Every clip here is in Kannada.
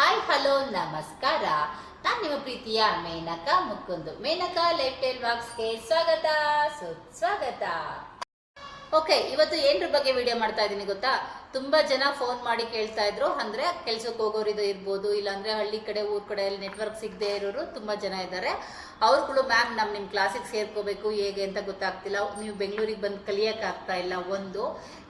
ಹಾಯ್ ಹಲೋ ನಮಸ್ಕಾರ. ನಾನು ನಿಮ್ಮ ಪ್ರೀತಿಯ ಮೇನಕಾ ಮುಕುಂದು. ಮೇನಕಾ ಲೈಫ್ ಬಾಕ್ಸ್ ಬಾಕ್ಸ್ಗೆ ಸ್ವಾಗತ, ಸುಸ್ವಾಗತ. ಓಕೆ ಇವತ್ತು ಏನ್ರ ಬಗ್ಗೆ ವಿಡಿಯೋ ಮಾಡ್ತಾ ಇದ್ದೀನಿ ಗೊತ್ತಾ? ತುಂಬಾ ಜನ ಫೋನ್ ಮಾಡಿ ಕೇಳ್ತಾ ಇದ್ರು. ಅಂದ್ರೆ ಕೆಲ್ಸಕ್ಕೆ ಹೋಗೋರು ಇದು ಇರ್ಬೋದು, ಇಲ್ಲಾಂದ್ರೆ ಹಳ್ಳಿ ಕಡೆ, ಊರ್ ಕಡೆ ಅಲ್ಲಿ ನೆಟ್ವರ್ಕ್ ಸಿಗದೆ ಇರೋರು ತುಂಬಾ ಜನ ಇದ್ದಾರೆ ಅವ್ರುಗಳು ಮ್ಯಾಮ್ ನಮ್ ನಿಮ್ ಕ್ಲಾಸಿಗೆ ಸೇರ್ಕೋಬೇಕು, ಹೇಗೆ ಅಂತ ಗೊತ್ತಾಗ್ತಿಲ್ಲ. ನೀವು ಬೆಂಗಳೂರಿಗೆ ಬಂದು ಕಲಿಯಕ್ ಆಗ್ತಾ ಇಲ್ಲ, ಒಂದು.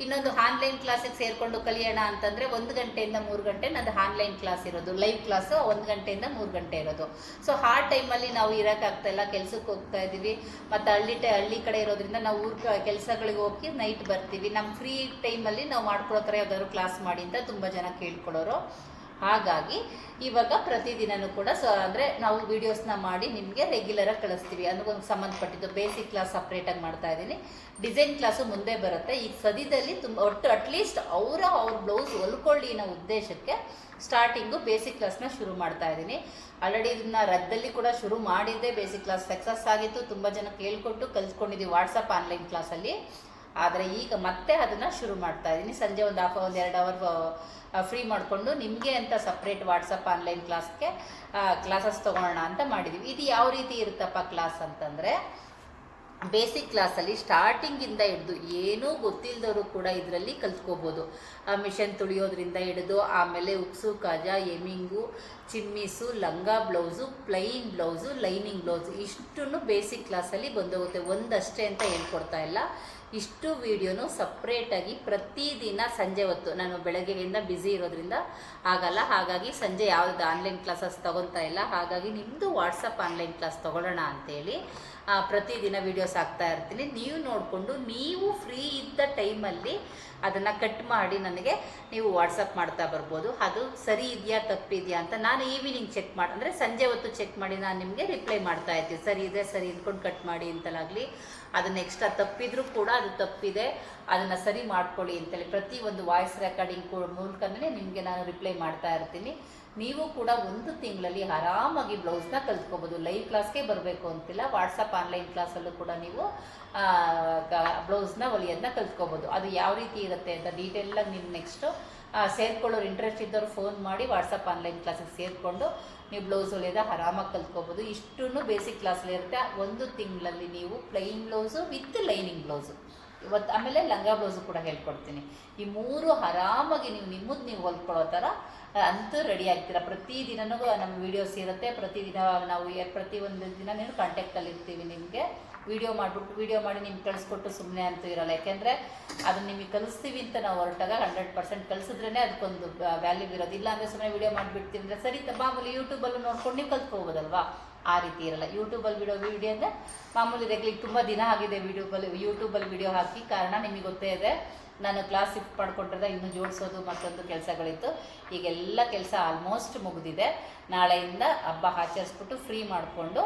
ಇನ್ನೊಂದು ಆನ್ಲೈನ್ ಕ್ಲಾಸಿಗೆ ಸೇರ್ಕೊಂಡು ಕಲಿಯೋಣ ಅಂತಂದ್ರೆ ಒಂದು ಗಂಟೆಯಿಂದ ಮೂರು ಗಂಟೆ ನಂದು ಆನ್ಲೈನ್ ಕ್ಲಾಸ್ ಇರೋದು. ಲೈವ್ ಕ್ಲಾಸ್ ಒಂದು ಗಂಟೆಯಿಂದ ಮೂರು ಗಂಟೆ ಇರೋದು. ಸೊ ಆ ಟೈಮಲ್ಲಿ ನಾವು ಇರೋಕ್ಕಾಗ್ತಾ ಇಲ್ಲ, ಕೆಲ್ಸಕ್ಕೆ ಹೋಗ್ತಾ ಇದೀವಿ ಮತ್ತು ಹಳ್ಳಿ ಟೈ, ಹಳ್ಳಿ ಕಡೆ ಇರೋದ್ರಿಂದ ನಾವು ಊರ್ ಕೆಲಸಗಳಿಗೆ ಹೋಗಿ ನೈಟ್ ಬರ್ತೀವಿ. ನಮ್ಮ ಫ್ರೀ ಟೈಮಲ್ಲಿ ನಾವು ಮಾಡ್ಕೊಳ್ಳೋ ಥರ ಯಾವ್ದಾದ್ರು ಕ್ಲಾಸ್ ಮಾಡಿ ಅಂತ ತುಂಬ ಜನ ಕೇಳ್ಕೊಡೋರು ಹಾಗಾಗಿ ಇವಾಗ ಪ್ರತಿದಿನನೂ ಕೂಡ ಸೊ ಅಂದರೆ ನಾವು ವೀಡಿಯೋಸ್ನ ಮಾಡಿ ನಿಮಗೆ ರೆಗ್ಯುಲರಾಗಿ ಕಳಿಸ್ತೀವಿ. ಅದಕ್ಕೊಂದು ಸಂಬಂಧಪಟ್ಟಿದ್ದು ಬೇಸಿಕ್ ಕ್ಲಾಸ್ ಸಪ್ರೇಟಾಗಿ ಮಾಡ್ತಾ ಇದ್ದೀನಿ. ಡಿಸೈನ್ ಕ್ಲಾಸು ಮುಂದೆ ಬರುತ್ತೆ. ಈಗ ಸದ್ಯದಲ್ಲಿ ತುಂಬ ಒಟ್ಟು ಅಟ್ಲೀಸ್ಟ್ ಅವರ ಅವ್ರ ಬ್ಲೌಸ್ ಹೊಲ್ಕೊಳ್ಳಿ ಅನ್ನೋ ಉದ್ದೇಶಕ್ಕೆ ಸ್ಟಾರ್ಟಿಂಗು ಬೇಸಿಕ್ ಕ್ಲಾಸ್ನ ಶುರು ಮಾಡ್ತಾ ಇದ್ದೀನಿ. ಆಲ್ರೆಡಿ ಇದನ್ನ ರದ್ದಲ್ಲಿ ಕೂಡ ಶುರು ಮಾಡಿದ್ದೆ. ಬೇಸಿಕ್ ಕ್ಲಾಸ್ ಸಕ್ಸಸ್ ಆಗಿತ್ತು. ತುಂಬ ಜನ ಕೇಳ್ಕೊಟ್ಟು ಕಲ್ತ್ಕೊಂಡಿದ್ದೀವಿ. ವಾಟ್ಸಪ್ ಆನ್ಲೈನ್ ಕ್ಲಾಸಲ್ಲಿ ಆದರೆ ಈಗ ಮತ್ತೆ ಅದನ್ನು ಶುರು ಮಾಡ್ತಾ ಇದ್ದೀನಿ ಸಂಜೆ ಒಂದು ಹಾಫ್ ಒಂದು ಎರಡು ಅವರ್ ಫ್ರೀ ಮಾಡಿಕೊಂಡು ನಿಮಗೆ ಅಂತ ಸಪ್ರೇಟ್ ವಾಟ್ಸಪ್ ಆನ್ಲೈನ್ ಕ್ಲಾಸ್ಗೆ ಕ್ಲಾಸಸ್ ತೊಗೊಳ್ಳೋಣ ಅಂತ ಮಾಡಿದ್ದೀವಿ ಇದು ಯಾವ ರೀತಿ ಇರುತ್ತಪ್ಪ ಕ್ಲಾಸ್ ಅಂತಂದರೆ ಬೇಸಿಕ್ ಕ್ಲಾಸಲ್ಲಿ ಸ್ಟಾರ್ಟಿಂಗಿಂದ ಹಿಡಿದು ಏನೂ ಗೊತ್ತಿಲ್ಲದವರು ಕೂಡ ಇದರಲ್ಲಿ ಕಲ್ತ್ಕೋಬೋದು. ಆ ಮಿಷನ್ ತುಳಿಯೋದ್ರಿಂದ ಹಿಡಿದು ಆಮೇಲೆ ಉಕ್ಸು, ಕಾಜ, ಎಮಿಂಗು, ಚಿಮ್ಮೀಸು, ಲಂಗ blouse plain blouse lining blouse ಇಷ್ಟನ್ನು ಬೇಸಿಕ್ ಕ್ಲಾಸಲ್ಲಿ ಬಂದೋಗುತ್ತೆ. ಒಂದಷ್ಟೇ ಅಂತ ಹೇಳ್ಕೊಡ್ತಾ ಇಲ್ಲ. ಇಷ್ಟು ವೀಡಿಯೋನು ಸಪ್ರೇಟಾಗಿ ಪ್ರತಿದಿನ ಸಂಜೆ ಹೊತ್ತು ನಾನು ಬೆಳಗ್ಗೆಯಿಂದ ಬ್ಯುಸಿ ಇರೋದ್ರಿಂದ ಆಗಲ್ಲ. ಹಾಗಾಗಿ ಸಂಜೆ ಯಾವ್ದು ಆನ್ಲೈನ್ ಕ್ಲಾಸಸ್ ತಗೊತಾ ಇಲ್ಲ. ಹಾಗಾಗಿ ನಿಮ್ಮದು ವಾಟ್ಸಪ್ ಆನ್ಲೈನ್ ಕ್ಲಾಸ್ ತೊಗೊಳ್ಳೋಣ ಅಂತೇಳಿ ಪ್ರತಿದಿನ ವೀಡಿಯೋಸ್ ಹಾಕ್ತಾ ಇರ್ತೀನಿ. ನೀವು ನೋಡಿಕೊಂಡು, ನೀವು ಫ್ರೀ ಇದ್ದ ಟೈಮಲ್ಲಿ ಅದನ್ನು ಕಟ್ ಮಾಡಿ ನನಗೆ ನೀವು ವಾಟ್ಸಪ್ ಮಾಡ್ತಾ ಬರ್ಬೋದು. ಅದು ಸರಿ ಇದೆಯಾ, ತಪ್ಪಿದೆಯಾ ಅಂತ ನಾನು ಈವ್ನಿಂಗ್ ಚೆಕ್ ಮಾಡಿ, ಅಂದರೆ ಸಂಜೆ ಹೊತ್ತು ಚೆಕ್ ಮಾಡಿ ನಾನು ನಿಮಗೆ ರಿಪ್ಲೈ ಮಾಡ್ತಾ ಇರ್ತೀನಿ. ಸರಿ ಇದೆ, ಸರಿ ಅಂದ್ಕೊಂಡು ಕಟ್ ಮಾಡಿ ಅಂತಲಾಗಲಿ, ಅದನ್ನು ಎಕ್ಸ್ಟ್ರಾ ತಪ್ಪಿದ್ರೂ ಕೂಡ ಅದು ತಪ್ಪಿದೆ. ಅದನ್ನು ಸರಿ ಮಾಡ್ಕೊಳ್ಳಿ ಅಂತೇಳಿ ಪ್ರತಿ ಒಂದು ವಾಯ್ಸ್ ರೆಕಾರ್ಡಿಂಗ್ ಮೂಲಕನೇ ನಿಮಗೆ ನಾನು ರಿಪ್ಲೈ ಮಾಡ್ತಾ ಇರ್ತೀನಿ. ನೀವು ಕೂಡ ಒಂದು ತಿಂಗಳಲ್ಲಿ ಆರಾಮಾಗಿ ಬ್ಲೌಸ್ನ ಕಲ್ತ್ಕೋಬೋದು. ಲೈವ್ ಕ್ಲಾಸ್ಗೆ ಬರಬೇಕು ಅಂತಿಲ್ಲ. ವಾಟ್ಸಪ್ ಆನ್ಲೈನ್ ಕ್ಲಾಸಲ್ಲೂ ಕೂಡ ನೀವು ಬ್ಲೌಸ್ನ ಹೊಲಿಯೋದನ್ನ ಕಲ್ತ್ಕೋಬೋದು. ಅದು ಯಾವ ರೀತಿ ಇರುತ್ತೆ ಅಂತ ಡೀಟೇಲಾಗಿ ನೀವು ನೆಕ್ಸ್ಟು ಸೇರ್ಕೊಳ್ಳೋರು ಇಂಟ್ರೆಸ್ಟ್ ಇದ್ದವ್ರು ಫೋನ್ ಮಾಡಿ ವಾಟ್ಸಪ್ ಆನ್ಲೈನ್ ಕ್ಲಾಸಿಗೆ ಸೇರಿಕೊಂಡು ನೀವು ಬ್ಲೌಸ್ ಹೊಲಿಯೋದ ಆರಾಮಾಗಿ ಕಲ್ತ್ಕೋಬೋದು. ಇಷ್ಟೂ ಬೇಸಿಕ್ ಕ್ಲಾಸಲ್ಲಿ ಇರುತ್ತೆ. ಒಂದು ತಿಂಗಳಲ್ಲಿ ನೀವು plain blouse with lining blouse ಇವತ್ತು ಆಮೇಲೆ ಲಂಗ ಬ್ಲೌಸು ಕೂಡ ಹೇಳ್ಕೊಡ್ತೀನಿ. ಈ ಮೂರು ಆರಾಮಾಗಿ ನೀವು ನಿಮ್ಮದು ನೀವು ಹೊಲ್ಕೊಳ್ಳೋ ಥರ ಅಂತೂ ರೆಡಿ ಆಗ್ತೀರಾ? ಪ್ರತಿದಿನನೂ ನಮ್ಮ ವೀಡಿಯೋಸ್ ಇರುತ್ತೆ. ಪ್ರತಿದಿನ ನಾವು ಪ್ರತಿ ಒಂದು ದಿನ ನೀವು ಕಾಂಟ್ಯಾಕ್ಟಲ್ಲಿ ಇರ್ತೀವಿ ನಿಮಗೆ. ವಿಡಿಯೋ ಮಾಡಿಬಿಟ್ಟು ವಿಡಿಯೋ ಮಾಡಿ ನಿಮ್ಗೆ ಕಳಿಸ್ಕೊಟ್ಟು ಸುಮ್ಮನೆ ಅಂತೂ ಇರೋಲ್ಲ. ಯಾಕೆಂದರೆ ಅದನ್ನ ನಿಮಗೆ ಕಲಿಸ್ತೀವಿ ಅಂತ ನಾವು ಹೊರಟಾಗ ಹಂಡ್ರೆಡ್ ಪರ್ಸೆಂಟ್ ಕಲಿಸಿದ್ರೇ ಅದಕ್ಕೊಂದು ವ್ಯಾಲ್ಯೂ ಇರೋದು ಇಲ್ಲ ಅಂದರೆ ಸುಮ್ಮನೆ ವಿಡಿಯೋ ಮಾಡಿಬಿಡ್ತೀವಿ ಅಂದರೆ ಸರಿ ಮಾಮೂಲಿ ಯೂಟ್ಯೂಬಲ್ಲೂ ನೋಡ್ಕೊಂಡು ನೀವು ಕಲ್ತ್ಕೋಬೋದಲ್ವಾ? ಆ ರೀತಿ ಇರಲ್ಲ. ಯೂಟ್ಯೂಬಲ್ಲಿ ಬಿಡೋ ವಿಡಿಯೋ ಅಂದರೆ ಮಾಮೂಲಿ ರೆಗ್ಲಿಗೆ ತುಂಬ ದಿನ ಆಗಿದೆ ವಿಡಿಯೋಬಲ್ಲಿ ಯೂಟ್ಯೂಬಲ್ಲಿ ವಿಡಿಯೋ ಹಾಕಿ ಕಾರಣ ನಿಮಗೆ ಗೊತ್ತೇ ಇದೆ, ನಾನು ಕ್ಲಾಸ್ ಶಿಫ್ಟ್ ಮಾಡಿಕೊಂಡ್ರೆ ಇನ್ನೂ ಜೋಡಿಸೋದು ಮತ್ತೊಂದು ಕೆಲಸಗಳಿತ್ತು. ಈಗೆಲ್ಲ ಕೆಲಸ ಆಲ್ಮೋಸ್ಟ್ ಮುಗಿದಿದೆ. ನಾಳೆಯಿಂದ ಹಬ್ಬ ಆಚರಿಸ್ಬಿಟ್ಟು ಫ್ರೀ ಮಾಡಿಕೊಂಡು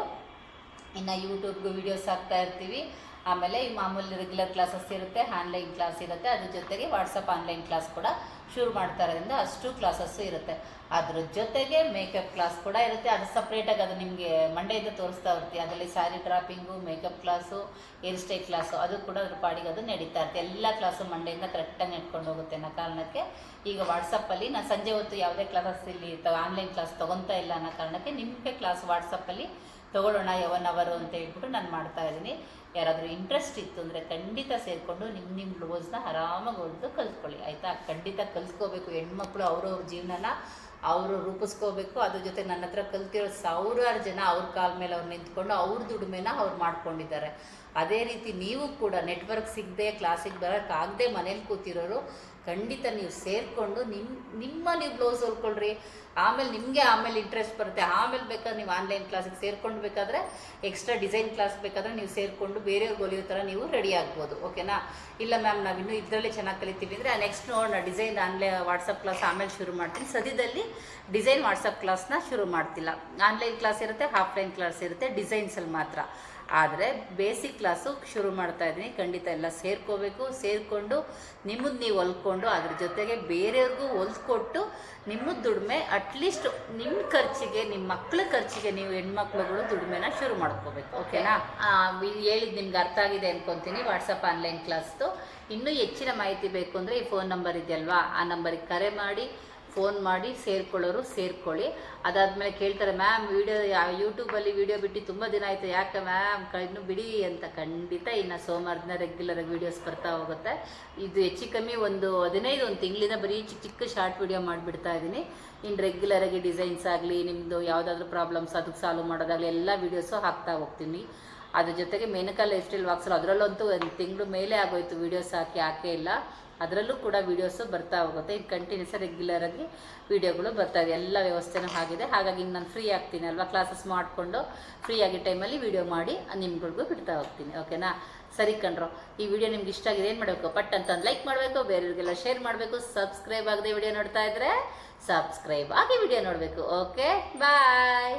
ಇನ್ನು ಯೂಟ್ಯೂಬ್ಗೂ ವೀಡಿಯೋಸ್ ಹಾಕ್ತಾ ಇರ್ತೀವಿ. ಆಮೇಲೆ ಈ ಮಾಮೂಲಿ ರೆಗ್ಯುಲರ್ ಕ್ಲಾಸಸ್ ಇರುತ್ತೆ ಆನ್ಲೈನ್ ಕ್ಲಾಸ್ ಇರುತ್ತೆ. ಅದ್ರ ಜೊತೆಗೆ ವಾಟ್ಸಪ್ ಆನ್ಲೈನ್ ಕ್ಲಾಸ್ ಕೂಡ ಶುರು ಮಾಡ್ತಾ ಇರೋದ್ರಿಂದ ಅಷ್ಟು ಕ್ಲಾಸಸ್ಸು ಇರುತ್ತೆ. ಅದ್ರ ಜೊತೆಗೆ ಮೇಕಪ್ ಕ್ಲಾಸ್ ಕೂಡ ಇರುತ್ತೆ. ಅದು ಸಪ್ರೇಟಾಗಿ ಅದು ನಿಮಗೆ ಮಂಡೆಯಿಂದ ತೋರಿಸ್ತಾ ಇರ್ತೀವಿ ಅದರಲ್ಲಿ sari draping makeup class hair style class ಅದು ಕೂಡ ಅದ್ರ ಪಾಡಿಗೆ ಅದು ನಡೀತಾ ಇರುತ್ತೆ. ಎಲ್ಲ ಕ್ಲಾಸು ಮಂಡೆಯಿಂದ ಕರೆಕ್ಟಾಗಿ ನೆಟ್ಕೊಂಡು ಹೋಗುತ್ತೆ ಅನ್ನೋ ಕಾರಣಕ್ಕೆ ಈಗ ವಾಟ್ಸಪ್ಪಲ್ಲಿ ನಾನು ಸಂಜೆ ಹೊತ್ತು ಯಾವುದೇ ಕ್ಲಾಸಸ್ ಇಲ್ಲಿ ಆನ್ಲೈನ್ ಕ್ಲಾಸ್ ತೊಗೊತಾ ಇಲ್ಲ ಅನ್ನೋ ಕಾರಣಕ್ಕೆ ನಿಮಗೆ ಕ್ಲಾಸ್ ವಾಟ್ಸಪ್ಪಲ್ಲಿ ತಗೊಳ್ಳೋಣ ಯವನವರು ಅಂತ ಹೇಳ್ಬಿಟ್ಟು ನಾನು ಮಾಡ್ತಾ ಇದ್ದೀನಿ. ಯಾರಾದರೂ ಇಂಟ್ರೆಸ್ಟ್ ಇತ್ತು ಅಂದರೆ ಖಂಡಿತ ಸೇರಿಕೊಂಡು ನಿಮ್ಮ ನಿಮ್ಮ ಬ್ಲೌಸ್ನ ಆರಾಮಾಗಿ ಹೊಡೆದು ಕಲ್ತ್ಕೊಳ್ಳಿ, ಆಯಿತಾ? ಖಂಡಿತ ಕಲ್ತ್ಕೋಬೇಕು. ಹೆಣ್ಮಕ್ಳು ಅವ್ರವ್ರ ಜೀವನನ ಅವರು ರೂಪಿಸ್ಕೋಬೇಕು. ಅದ್ರ ಜೊತೆ ನನ್ನ ಹತ್ರ ಕಲ್ತಿರೋ ಸಾವಿರಾರು ಜನ ಅವ್ರ ಕಾಲ ಮೇಲೆ ಅವ್ರು ನಿಂತ್ಕೊಂಡು ಅವ್ರ ದುಡಿಮೆನ ಅವ್ರು ಮಾಡ್ಕೊಂಡಿದ್ದಾರೆ. ಅದೇ ರೀತಿ ನೀವು ಕೂಡ ನೆಟ್ವರ್ಕ್ ಸಿಗದೆ ಕ್ಲಾಸಿಗೆ ಬರೋಕ್ಕಾಗದೆ ಮನೇಲಿ ಕೂತಿರೋರು, ಖಂಡಿತ ನೀವು ಸೇರಿಕೊಂಡು ನಿಮ್ಮ ನಿಮ್ಮ ನೀವು ಬ್ಲೌಸ್ ಹೊಲ್ಕೊಳ್ರಿ. ಆಮೇಲೆ ನಿಮಗೆ ಆಮೇಲೆ ಇಂಟ್ರೆಸ್ಟ್ ಬರುತ್ತೆ. ಆಮೇಲೆ ಬೇಕಾದ್ರೆ ನೀವು ಆನ್ಲೈನ್ ಕ್ಲಾಸಿಗೆ ಸೇರ್ಕೊಂಡು ಬೇಕಾದರೆ ಎಕ್ಸ್ಟ್ರಾ ಡಿಸೈನ್ ಕ್ಲಾಸ್ ಬೇಕಾದರೆ ನೀವು ಸೇರಿಕೊಂಡು ಬೇರೆಯವ್ರಿಗೆ ಹೊಲಿಯೋ ಥರ ನೀವು ರೆಡಿ ಆಗ್ಬೋದು. ಓಕೆನಾ ಇಲ್ಲ ಮ್ಯಾಮ್ ನಾವು ಇನ್ನೂ ಇದರಲ್ಲೇ ಚೆನ್ನಾಗಿ ಕಲಿತೀವಿ ಅಂದರೆ ನೆಕ್ಸ್ಟ್ ನೋಡೋಣ ಡಿಸೈನ್ ಆನ್ಲೈನ್ ವಾಟ್ಸಪ್ ಕ್ಲಾಸ್ ಆಮೇಲೆ ಶುರು ಮಾಡ್ತೀನಿ. ಸದ್ಯದಲ್ಲಿ ಡಿಸೈನ್ ವಾಟ್ಸಪ್ ಕ್ಲಾಸ್ನ ಶುರು ಮಾಡ್ತಿಲ್ಲ. ಆನ್ಲೈನ್ ಕ್ಲಾಸ್ ಇರುತ್ತೆ ಆಫ್ಲೈನ್ ಕ್ಲಾಸ್ ಇರುತ್ತೆ ಡಿಸೈನ್ಸಲ್ಲಿ ಮಾತ್ರ. ಆದರೆ ಬೇಸಿಕ್ ಕ್ಲಾಸು ಶುರು ಮಾಡ್ತಾ ಇದ್ದೀನಿ. ಖಂಡಿತ ಎಲ್ಲ ಸೇರ್ಕೋಬೇಕು. ಸೇರಿಕೊಂಡು ನಿಮ್ಮದು ನೀವು ಹೊಲ್ಕೊಂಡು ಅದ್ರ ಜೊತೆಗೆ ಬೇರೆಯವ್ರಿಗೂ ಹೊಲ್ಕೊಟ್ಟು ನಿಮ್ಮದು ದುಡಿಮೆ ಅಟ್ಲೀಸ್ಟ್ ನಿಮ್ಮ ಖರ್ಚಿಗೆ ನಿಮ್ಮ ಮಕ್ಕಳ ಖರ್ಚಿಗೆ ನೀವು ಹೆಣ್ಮಕ್ಳುಗಳು ದುಡಿಮೆನ ಶುರು ಮಾಡ್ಕೋಬೇಕು. ಓಕೆನಾ ಹೇಳಿದ್ದು ನಿಮ್ಗೆ ಅರ್ಥ ಆಗಿದೆ ಅನ್ಕೊತೀನಿ. ವಾಟ್ಸಪ್ ಆನ್ಲೈನ್ ಕ್ಲಾಸ್ದು ಇನ್ನೂ ಹೆಚ್ಚಿನ ಮಾಹಿತಿ ಬೇಕು ಅಂದರೆ ಈ ಫೋನ್ ನಂಬರ್ ಇದೆಯಲ್ವಾ? ಆ ನಂಬರಿಗೆ ಕರೆ ಮಾಡಿ. ಫೋನ್ ಮಾಡಿ ಸೇರ್ಕೊಳ್ಳೋರು ಸೇರ್ಕೊಳ್ಳಿ. ಅದಾದಮೇಲೆ ಕೇಳ್ತಾರೆ, ಮ್ಯಾಮ್, ವಿಡಿಯೋ ಯೂಟ್ಯೂಬಲ್ಲಿ ವಿಡಿಯೋ ಬಿಟ್ಟು ತುಂಬ ದಿನ ಆಯಿತು, ಯಾಕೆ ಮ್ಯಾಮ್ ಇನ್ನು ಬಿಡಿ ಅಂತ ಖಂಡಿತ ಇನ್ನು ಸೋಮವಾರದಿಂದ ರೆಗ್ಯುಲರಾಗಿ ವೀಡಿಯೋಸ್ ಬರ್ತಾ ಹೋಗುತ್ತೆ. ಇದು ಹೆಚ್ಚು ಕಮ್ಮಿ ಒಂದು ಹದಿನೈದು, ಒಂದು ತಿಂಗಳಿಂದ ಬರೀ ಚಿಕ್ಕ ಚಿಕ್ಕ ಶಾರ್ಟ್ ವಿಡಿಯೋ ಮಾಡಿಬಿಡ್ತಾ ಇದ್ದೀನಿ ಇನ್ನು ರೆಗ್ಯುಲರಾಗಿ ಡಿಸೈನ್ಸ್ ಆಗಲಿ ನಿಮ್ಮದು ಯಾವುದಾದ್ರೂ ಪ್ರಾಬ್ಲಮ್ಸ್ ಅದಕ್ಕೆ ಸಾಲ್ವ್ ಮಾಡೋದಾಗಲಿ, ಎಲ್ಲ ವೀಡಿಯೋಸು ಹಾಕ್ತಾ ಹೋಗ್ತೀನಿ. ಅದ್ರ ಜೊತೆಗೆ ಮೇನಕಾ ಲೈಫ್ ಸ್ಟೈಲ್ ವಾಕ್ಸಲ್ಲಿ ಅದರಲ್ಲಂತೂ ಒಂದು ತಿಂಗಳು ಮೇಲೆ ಆಗೋಯ್ತು ವೀಡಿಯೋಸ್ ಹಾಕಿ ಹಾಕೇ ಇಲ್ಲ. ಅದರಲ್ಲೂ ಕೂಡ ವೀಡಿಯೋಸು ಬರ್ತಾ ಹೋಗುತ್ತೆ. ಇದು ಕಂಟಿನ್ಯೂಸ್ ವೀಡಿಯೋಗಳು ಬರ್ತಾ ಇದೆ ಎಲ್ಲ ವ್ಯವಸ್ಥೆನೂ ಆಗಿದೆ. ಹಾಗಾಗಿ ನಾನು ಫ್ರೀ ಆಗ್ತೀನಿ ಅಲ್ವಾ? ಕ್ಲಾಸಸ್ ಮಾಡಿಕೊಂಡು ಫ್ರೀ ಆಗಿ ಟೈಮಲ್ಲಿ ವೀಡಿಯೋ ಮಾಡಿ ನಿಮ್ಗಳಿಗೂ ಬಿಡ್ತಾ ಹೋಗ್ತೀನಿ. ಓಕೆನಾ ಸರಿ ಕಣ್ರು. ಈ ವಿಡಿಯೋ ನಿಮ್ಗೆ ಇಷ್ಟ ಆಗಿದೆ ಏನು ಮಾಡಬೇಕು? ಪಟ್ ಅಂತ ಲೈಕ್ ಮಾಡಬೇಕು. ಬೇರೆಯವ್ರಿಗೆಲ್ಲ ಶೇರ್ ಮಾಡಬೇಕು. ಸಬ್ಸ್ಕ್ರೈಬ್ ಆಗದೆ ವಿಡಿಯೋ ನೋಡ್ತಾ ಇದ್ರೆ ಸಬ್ಸ್ಕ್ರೈಬ್ ಆಗಿ ವಿಡಿಯೋ ನೋಡಬೇಕು. Okay bye